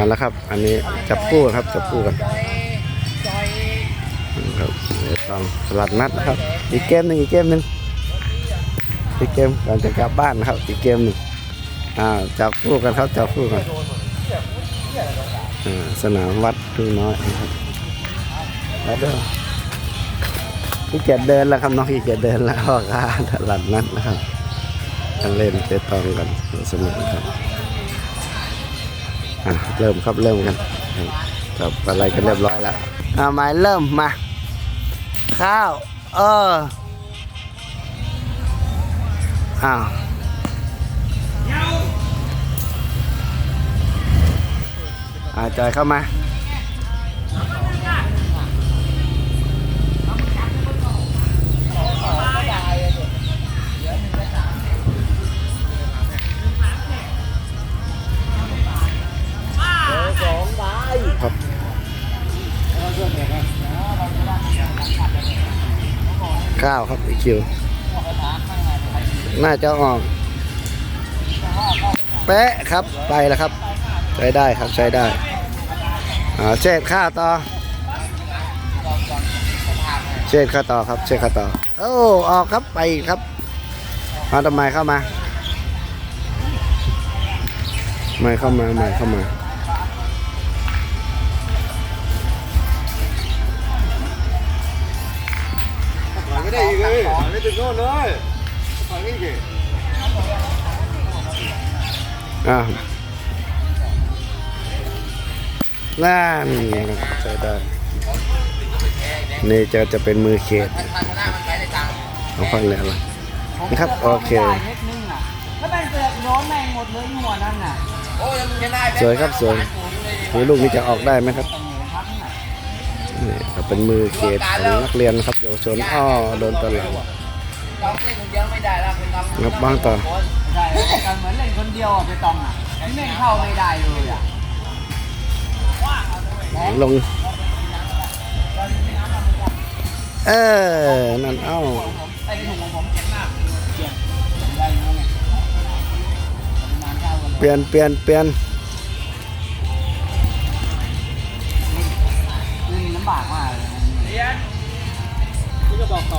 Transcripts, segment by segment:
เอาละครับ อันนี้จับคู่ครับจับคู่กันครับเดี๋ยวต้องสลัดนัดนะครับ อีกเกมหนึ่งอีกเกมหนึ่งอีกเกมก่อนจะกลับบ้านนะครับ อีกเกมหนึ่งอ่าจับคู่กันครับจับคู่กันสนามวัดทุ่งน้อยครับแล้วเด้อพี่เกียเดินแล้วครับน้องพี่เกียเดินแล้วก็การตลาดนัดนะครับกันเล่นเตะตองกันสนุกครับ อะเริ่มครับเริ่มกันจับอะไรกันเรียบร้อยแล้วอ่ามาเริ่มมา ข้าว เอออ้าวอ่าจอยเข้ามา ข้าวครับอีคิว น่าจะออกเป๊ะครับไปแล้วครับ ใช้ได้ครับใช้ได้เช็ดข้าวต่อเช็ดข้าวต่อครับเช็ดข้าวต่อโอ้ออกครับไปครับมาทำไมเข้ามาไม่เข้ามาไม่เข้ามา ไม่ได้อีกเลยถอยไม่ถึงโน่นเลยถอยไม่อีกอ้าวนั่นใช้ได้นี่จะจะเป็นมือเขตของฟังแล้วล่ะนะครับโอเคเม็ดนึงอะแล้วแม่งเสือกโน้นแม่งหมดเลยหัวนั่นน่ะสวยครับสวยนี่ลูกนี้จะออกได้ไหมครับ นี่ครับเป็นมือเขตของนักเรียนนะครับเยาวชนอ้อโดนตลอดงับบ้างต่อใช่เล่นกันเหมือนเล่นคนเดียวไปตองอะที่แม่เข้าไม่ได้เลยอะลง เออ นั่นเอ้าเปลี่ยนเปลี่ยนเปลี่ยน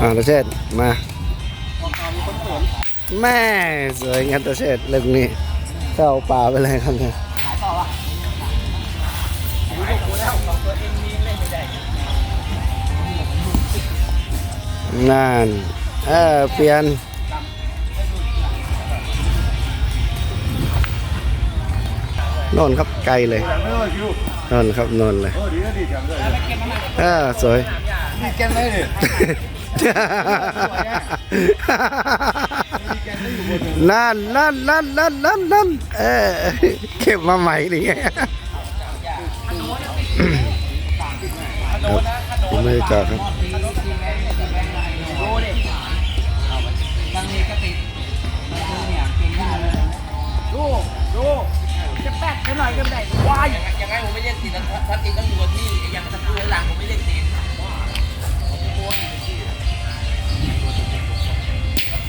อ่าตะเชษมาบอกตอมีคนเขินแม่สวยงั้นตะเชษเรื่องนี้เข้าป่าไปเลยครับเนี่ยขายต่อวะนั่นเออเปลี่ยนโน่นครับไกลเลยไม่ต้องคิวโน่นครับนนเลยออดีนะดีจังเลยเออสวยดีแกนเลยดิ นั่นนั่นนั่นนั่นนั่นนั่นเออเก็บมาใหม่นี่ไงครับมือจอดครับดูดิบางทีก็ติดมาซื้อเนี่ยเก่งขึ้นมาเลยดูดูจะแป๊กกันหน่อยก็ไม่ได้วายยังไงผมไม่เล่นติดนะถ้าติดต้องอยู่กับที่อย่างตะกูหลังผมไม่เล่นติด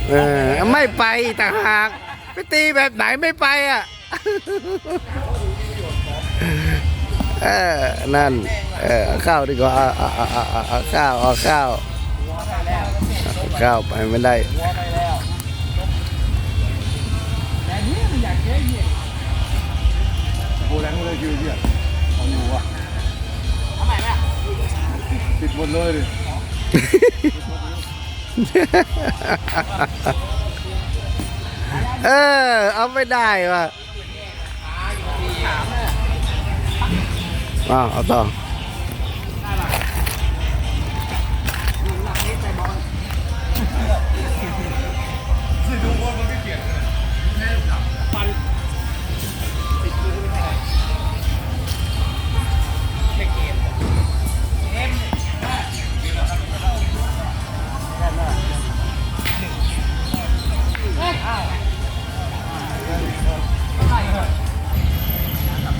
เออไม่ไปต่างหากไปตีแบบไหนไม่ไปอะเออนั่นเออเอข้าวดีกว่าเอาเอาเอาเอาเอาเอข้าวเอาข้าวเอาข้าวไปไม่ได้แต่นี่มันอยากเยอะเยี่ยโบแรงเลยคิวเนี่ยของหนูอะทำไมแม่ติดหมดเลยดิ เออ เอาไม่ได้ว่ะอ้าวเอาต่อ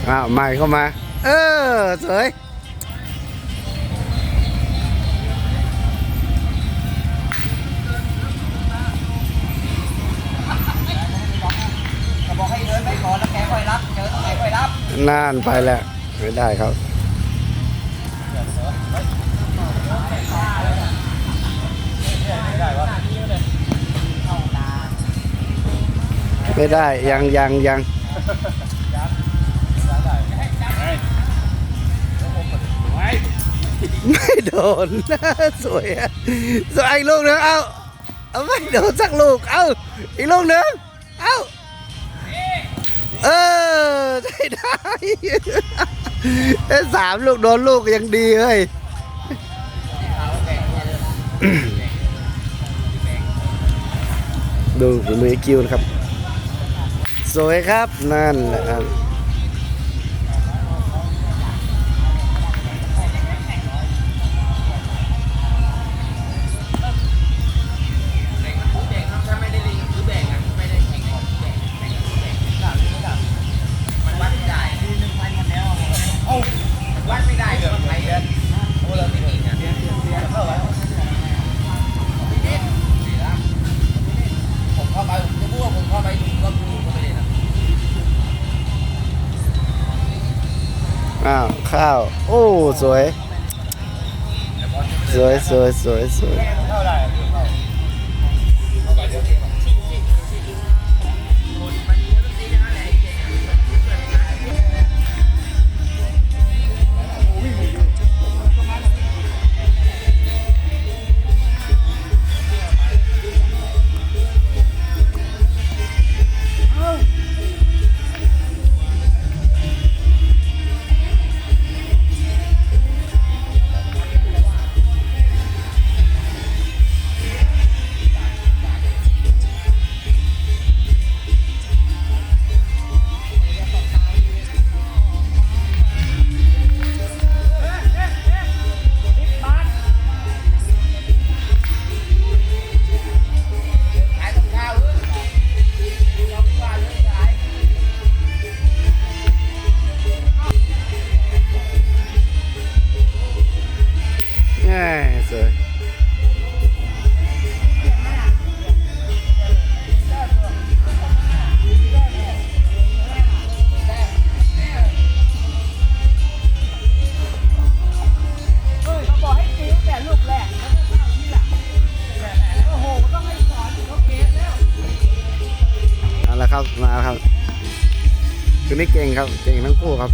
อ้าวใหม่เข้ามา เออสวยก็บอกให้เดินไปก่อนแล้วแกค่อยรับเจอตรงไหนค่อยรับนานไปแล้วไม่ได้ครับไม่ได้ยังยังยัง ไม่โดน สวยอะสวยอีกลูกนึงเอาเอาไม่โดนสักลูก เอาอีกลูกนึงเอาเออใช่ได้เอ้สามลูกโดนลูกยังดีเฮ้ยดูฝีมือคิวนะครับ สวยครับนั่นแหละครับ อ้าวข้าว โอ้ สวย สวยสวยสวยสวย ครับมาครับคือนี่เก่งครับ เก่งทั้งคู่ครับ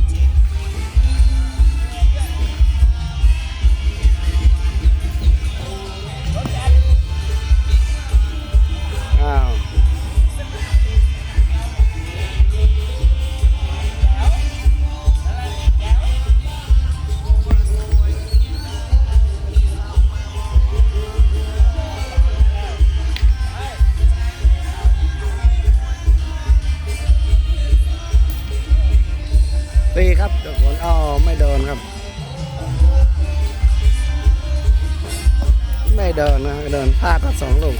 อ้อไม่เดินครับ ไม่เดินนะเดินพลาดทั้งสองลูก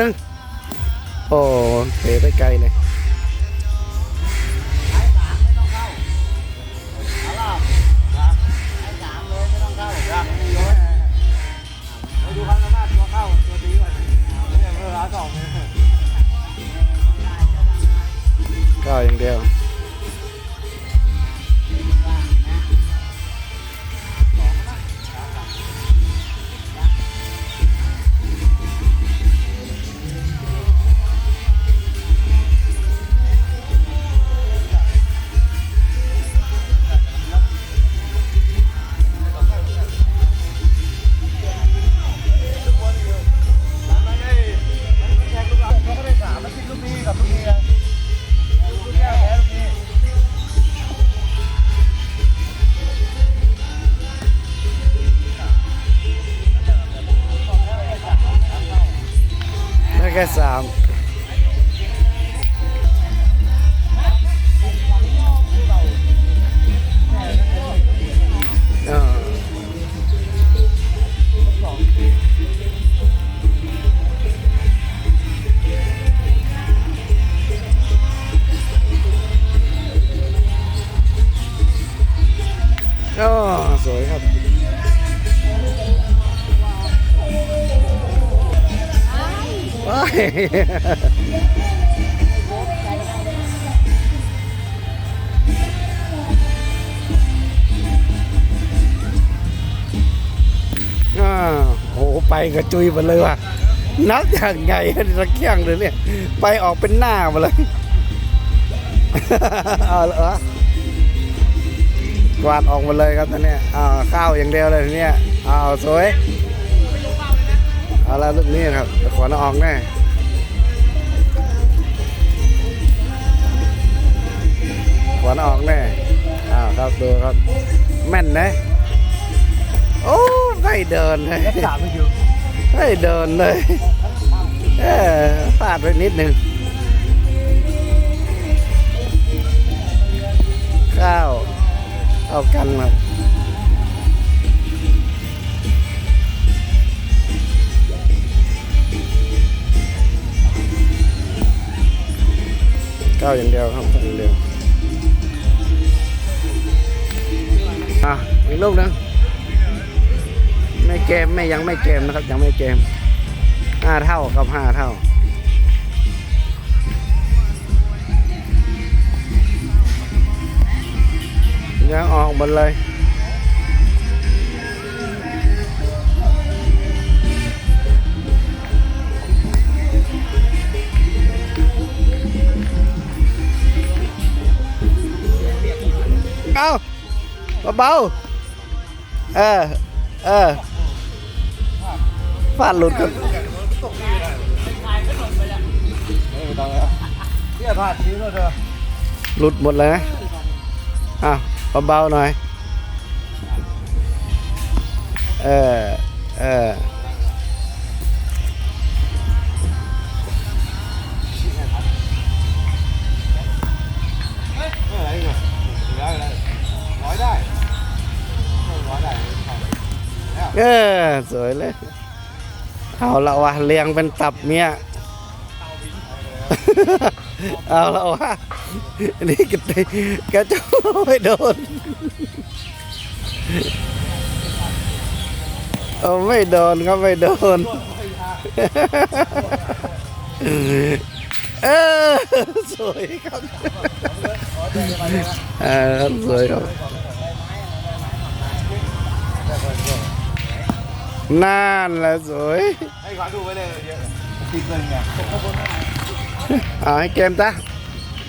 นึง โอ้เตะไปไกลเลย โอ้โหไปกระจุยหมดเลยว่ะ นับอย่างไงระเกียงเลยเนี่ย ไปออกเป็นหน้ามาเลยเอาเหรอกวาดออกมาเลยครับตอนเนี้ยอ้าวข้าวอย่างเดียวเลยทีเนี้ยอ้าวสวย เอาละลูกนี้ครับเดี๋ยวขอน้าออกแน่ ขอน้าออกแน่อ้าวครับดูครับ แม่นนะโอ้ไม่เดินเลยสามไม่อยู่ไม่เดินเลยเออพลาดไปนิดหนึ่งข้าวเอากันมาข้าวอย่างเดียวครับข้าวอย่างเดียว อะอีกลูกนึงไม่เกมไม่ยังไม่เกมนะครับ ยังไม่เกมห้าเท่ากับห้าเท่ายังออกหมดเลย เบาๆเออ เออฟาดหลุดกันไม่ต้องแล้วเนี่ยผ่านชิ้นแล้วเธอหลุดหมดเลยนะอ้าเบาๆหน่อย เออ เออ เข้าเออ สวยเลย เอาละวะเรียงเป็นตับเมียเอาละวะนี่กระติกระจะไม่โดนเอาไม่โดนครับไม่โดน เออ สวยครับ เออ สวยครับ นั่นแหละสวยให้ขวาดูไว้เลยเยอะติดเลยเนี่ยเอาให้เกมจ้ะ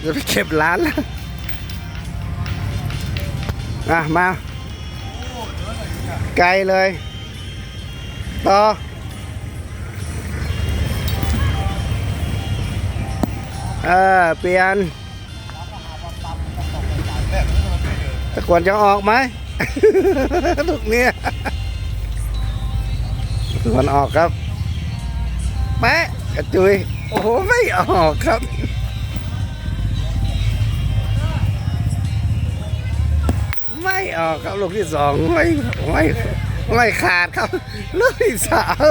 จะไปเก็บร้านแล้วอะมา ไกลเลย ต่อเออเปลี่ยนตะกวนจะออกไหม ลูกเนี้ย ตะกวนออกครับแปะกระจุย โอ้โห ไม่ออกครับ ไม่ออกครับลูกที่สองไม่ไม่ไม่ขาดครับ ลูกที่สาม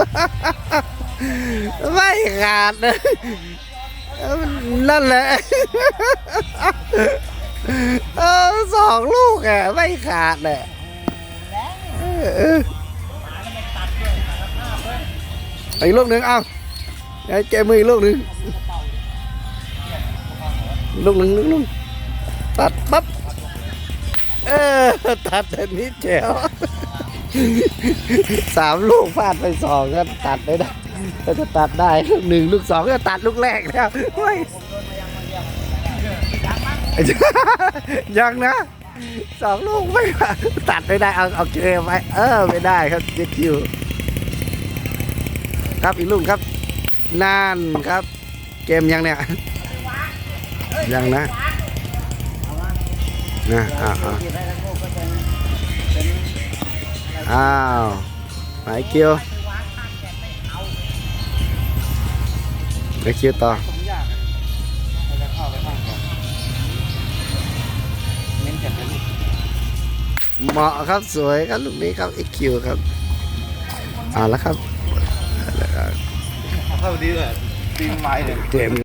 ไม่ขาดเลยนั่นแหละเออสองลูกอะ ไม่ขาดเลย อีกลูกหนึ่งเอาไอ้แกมืออีกลูกหนึ่งลูกหนึ่งลูกหนึ่งตัดปั๊บเออตัดอันนี้แจ๋วสามลูกฟาดไปสองก็ตัดไม่ได้ก็จะตัดได้ลูกหนึ่งลูกสองก็ตัดลูกแรกแล้วเฮ้ยยังนะสองลูกไม่ตัดไม่ได้เอาเอาเกมไปเออไม่ได้ครับเจ็ดคิว ครับอีกลูกครับนั่นครับ เกมยังเนี่ยยังนะนะอ่าอ่าอ้าวไหนคิวไปคิวต่อผมยากให้จะเข้าไปข้างก่อเหมาะครับสวยครับลูกนี้ครับ XQ ครับเอาละครับ เข้าดีเลยตีนไม้เลยเกม